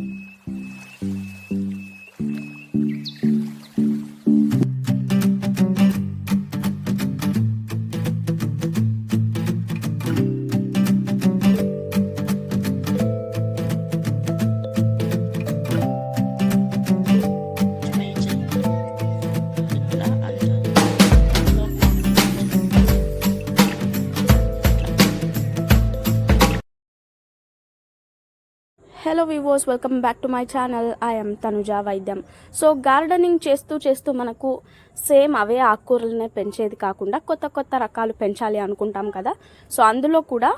Mm-hmm. Hello వివోస్ welcome back to my channel. I'm Tanuja Vaidyam. So gardening చేస్తూ చేస్తూ మనకు same అవే ఆకుకూరలనే పెంచేది కాకుండా కొత్త కొత్త రకాలు పెంచాలి అనుకుంటాం కదా. సో అందులో కూడా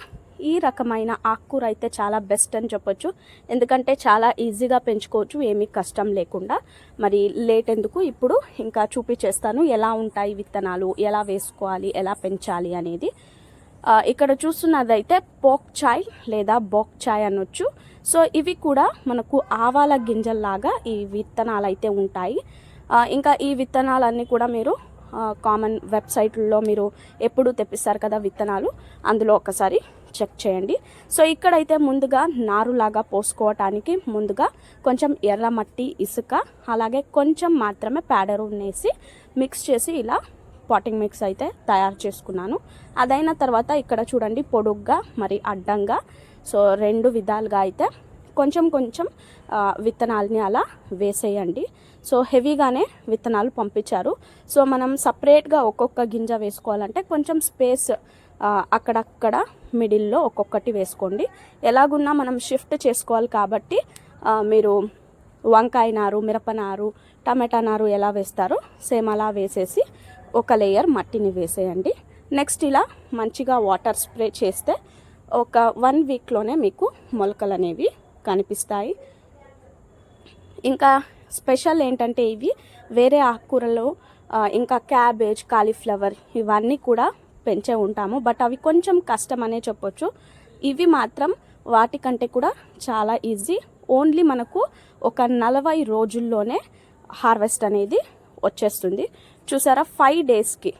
ఈ రకమైన ఆకుకూర అయితే చాలా బెస్ట్ అని చెప్పొచ్చు. ఎందుకంటే చాలా ఈజీగా పెంచుకోవచ్చు ఏమీ కష్టం లేకుండా. మరి లేట్ ఎందుకు? ఇప్పుడు ఇంకా చూపించేస్తాను ఎలా ఉంటాయి విత్తనాలు? ఎలా వేసుకోవాలి? ఎలా పెంచాలి అనేది ఇక్కడ చూస్తున్నదైతే పోక్ చాయ్ లేదా బోక్ చాయ్ అనొచ్చు. సో ఇవి కూడా మనకు ఆవాల గింజల్లాగా ఈ విత్తనాలు అయితే ఉంటాయి ఇంకా ఈ విత్తనాలన్నీ కూడా మీరు కామన్ వెబ్సైట్లో మీరు ఎప్పుడు తెప్పిస్తారు కదా విత్తనాలు అందులో ఒకసారి చెక్ చేయండి. సో ఇక్కడైతే ముందుగా నారులాగా పోసుకోవటానికి ముందుగా కొంచెం ఎర్రమట్టి ఇసుక అలాగే కొంచెం మాత్రమే ప్యాడరు నేసి మిక్స్ చేసి ఇలా పాటింగ్ మిక్స్ అయితే తయారు చేసుకున్నాను. అదైన తర్వాత ఇక్కడ చూడండి పొడుగ్గా మరి అడ్డంగా సో రెండు విధాలుగా అయితే కొంచెం కొంచెం విత్తనాలని అలా వేసేయండి. సో హెవీగానే విత్తనాలు పంపించారు. సో మనం సపరేట్గా ఒక్కొక్క గింజ వేసుకోవాలంటే కొంచెం స్పేస్ అక్కడక్కడ మిడిల్లో ఒక్కొక్కటి వేసుకోండి. ఎలాగున్నా మనం షిఫ్ట్ చేసుకోవాలి కాబట్టి మీరు వంకాయ నారు మిరప నారు టమాటా నారు ఎలా వేస్తారో సేమ్ అలా వేసేసి ఒక లేయర్ మట్టిని వేసేయండి. నెక్స్ట్ ఇలా మంచిగా వాటర్ స్ప్రే చేస్తే ఒక వన్ వీక్లోనే మీకు మొలకలు అనేవి కనిపిస్తాయి. ఇంకా స్పెషల్ ఏంటంటే ఇవి వేరే ఆకుకూరలు ఇంకా క్యాబేజ్ కాలీఫ్లవర్ ఇవన్నీ కూడా పెంచే ఉంటాము. బట్ అవి కొంచెం కష్టం అనే చెప్పొచ్చు. ఇవి మాత్రం వాటికంటే కూడా చాలా ఈజీ ఓన్లీ మనకు ఒక నలభై రోజుల్లోనే హార్వెస్ట్ అనేది వచ్చేస్తుంది. చూసారా? ఫైవ్ డేస్కి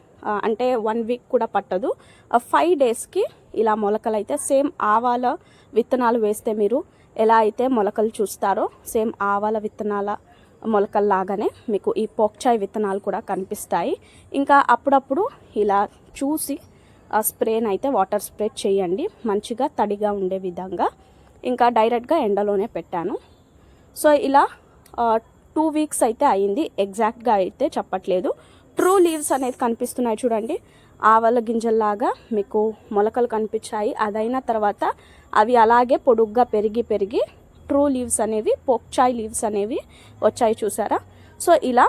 అంటే వన్ వీక్ కూడా పట్టదు. ఫైవ్ డేస్కి ఇలా మొలకలు అయితే సేమ్ ఆవాల విత్తనాలు వేస్తే మీరు ఎలా అయితే మొలకలు చూస్తారో సేమ్ ఆవాల విత్తనాల మొలకల్లాగానే మీకు ఈ పోక్చాయ్ విత్తనాలు కూడా కనిపిస్తాయి. ఇంకా అప్పుడప్పుడు ఇలా చూసి ఆ స్ప్రేని అయితే వాటర్ స్ప్రే చేయండి. మంచిగా తడిగా ఉండే విధంగా. ఇంకా డైరెక్ట్గా ఎండలోనే పెట్టాను. సో ఇలా టూ వీక్స్ అయితే అయింది. ఎగ్జాక్ట్గా అయితే చెప్పట్లేదు. ట్రూ లీవ్స్ అనేది కనిపిస్తున్నాయి చూడండి. ఆవల గింజల్లాగా మీకు మొలకలు కనిపించాయి. అదైన తర్వాత అవి అలాగే పొడుగ్గా పెరిగి పెరిగి ట్రూ లీవ్స్ అనేవి పోక్చాయ్ లీవ్స్ అనేవి వచ్చాయి చూసారా? సో ఇలా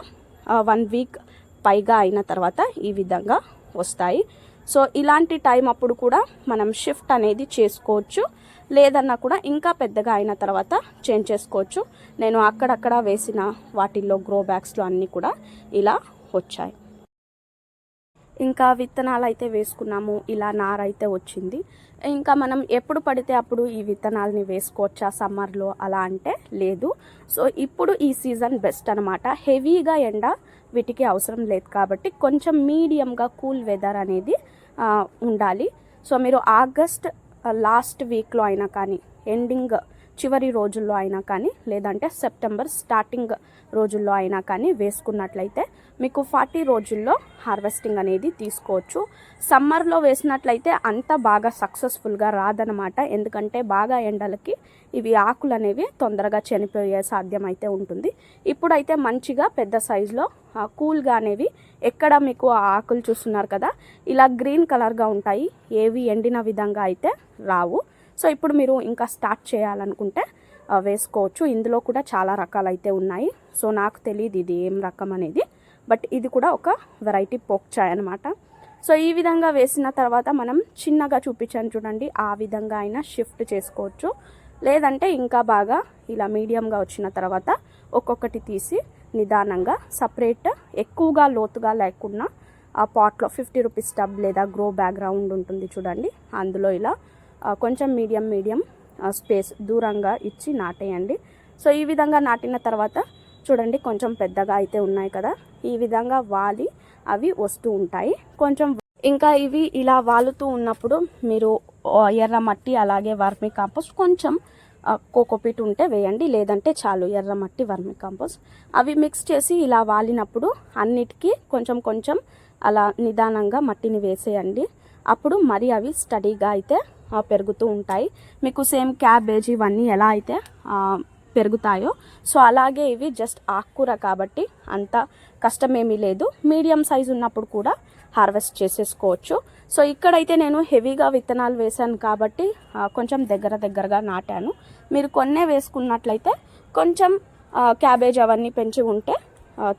వన్ వీక్ పైగా అయిన తర్వాత ఈ విధంగా వస్తాయి. సో ఇలాంటి టైం అప్పుడు కూడా మనం షిఫ్ట్ అనేది చేసుకోవచ్చు. లేదన్నా కూడా ఇంకా పెద్దగా అయిన తర్వాత చేంజ్ చేసుకోవచ్చు. నేను అక్కడక్కడ వేసిన వాటిల్లో గ్రో బ్యాగ్స్లో అన్నీ కూడా ఇలా వచ్చాయి. ఇంకా విత్తనాలు అయితే వేసుకున్నాము. ఇలా నార అయితే వచ్చింది. ఇంకా మనం ఎప్పుడు పడితే అప్పుడు ఈ విత్తనాలని వేసుకోవచ్చా సమ్మర్లో? అలా అంటే లేదు. సో ఇప్పుడు ఈ సీజన్ బెస్ట్ అనమాట హెవీగా ఎండ వీటికి అవసరం లేదు కాబట్టి కొంచెం మీడియంగా కూల్ వెదర్ అనేది ఉండాలి. సో మీరు ఆగస్ట్ లాస్ట్ వీక్లో అయినా కానీ ఎండింగ్ చివరి రోజుల్లో అయినా కానీ లేదంటే సెప్టెంబర్ స్టార్టింగ్ రోజుల్లో అయినా కానీ వేసుకున్నట్లయితే మీకు ఫార్టీ రోజుల్లో హార్వెస్టింగ్ అనేది తీసుకోవచ్చు. సమ్మర్లో వేసినట్లయితే అంత బాగా సక్సెస్ఫుల్గా రాదనమాట ఎందుకంటే బాగా ఎండలకి ఇవి ఆకులు అనేవి తొందరగా చనిపోయే సాధ్యం అయితే ఉంటుంది. ఇప్పుడైతే మంచిగా పెద్ద సైజులో కూల్గా అనేవి ఎక్కడ మీకు ఆ ఆకులు చూస్తున్నారు కదా ఇలా గ్రీన్ కలర్గా ఉంటాయి. ఏవి ఎండిన విధంగా అయితే రావు. సో ఇప్పుడు మీరు ఇంకా స్టార్ట్ చేయాలనుకుంటే వేసుకోవచ్చు. ఇందులో కూడా చాలా రకాలు అయితే ఉన్నాయి. సో నాకు తెలియదు ఇది ఏం రకం అనేది. బట్ ఇది కూడా ఒక వెరైటీ పోక్ చాయ్ అనమాట సో ఈ విధంగా వేసిన తర్వాత మనం చిన్నగా చూపించాను చూడండి. ఆ విధంగా అయినా షిఫ్ట్ చేసుకోవచ్చు. లేదంటే ఇంకా బాగా ఇలా మీడియంగా వచ్చిన తర్వాత ఒక్కొక్కటి తీసి నిదానంగా సపరేట్ ఎక్కువగా లోతుగా లేకుండా ఆ పాట్లో ఫిఫ్టీ రూపీస్ టబ్ లేదా గ్రో బ్యాక్గ్రౌండ్ ఉంటుంది చూడండి. అందులో ఇలా కొంచెం మీడియం మీడియం స్పేస్ దూరంగా ఇచ్చి నాటేయండి. సో ఈ విధంగా నాటిన తర్వాత చూడండి కొంచెం పెద్దగా అయితే ఉన్నాయి కదా. ఈ విధంగా వాలి అవి వస్తూ ఉంటాయి. కొంచెం ఇంకా ఇవి ఇలా వాలుతూ ఉన్నప్పుడు మీరు ఎర్రమట్టి ఎర్ర మట్టి అలాగే వర్మి కాంపోస్ట్ కొంచెం కోకోపీట్ ఉంటే వేయండి. లేదంటే చాలు ఎర్రమట్టి వర్మి కాంపోస్ట్. అవి మిక్స్ చేసి ఇలా వాలినప్పుడు అన్నిటికీ కొంచెం కొంచెం అలా నిదానంగా మట్టిని వేసేయండి. అప్పుడు మరి అవి స్టడీగా అయితే పెరుగుతూ ఉంటాయి. మీకు సేమ్ క్యాబేజ్ ఇవన్నీ ఎలా అయితే పెరుగుతాయో సో అలాగే ఇవి జస్ట్ ఆకుకూర కాబట్టి అంత కష్టమేమీ లేదు. మీడియం సైజ్ ఉన్నప్పుడు కూడా హార్వెస్ట్ చేసేసుకోవచ్చు. సో ఇక్కడైతే నేను హెవీగా విత్తనాలు వేశాను కాబట్టి కొంచెం దగ్గర దగ్గరగా నాటాను. మీరు కొన్నే వేసుకున్నట్లయితే కొంచెం క్యాబేజ్ అవన్నీ పెంచి ఉంటే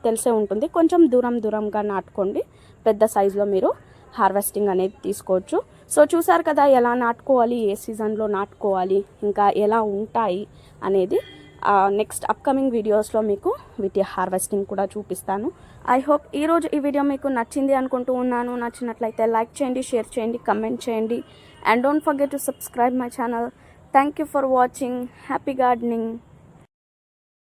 తెలిసే ఉంటుంది. కొంచెం దూరం దూరంగా నాటుకోండి. పెద్ద సైజులో మీరు హార్వెస్టింగ్ అనేది తీసుకోవచ్చు. సో చూసారు కదా ఎలా నాటుకోవాలి ఏ సీజన్లో నాటుకోవాలి ఇంకా ఎలా ఉంటాయి అనేది నెక్స్ట్ అప్కమింగ్ వీడియోస్లో మీకు వీటి హార్వెస్టింగ్ కూడా చూపిస్తాను. ఐ హోప్ ఈరోజు ఈ వీడియో మీకు నచ్చింది అనుకుంటూ ఉన్నాను. నచ్చినట్లయితే లైక్ చేయండి షేర్ చేయండి కమెంట్ చేయండి. And don't forget to subscribe my channel. Thank you for watching. Happy gardening.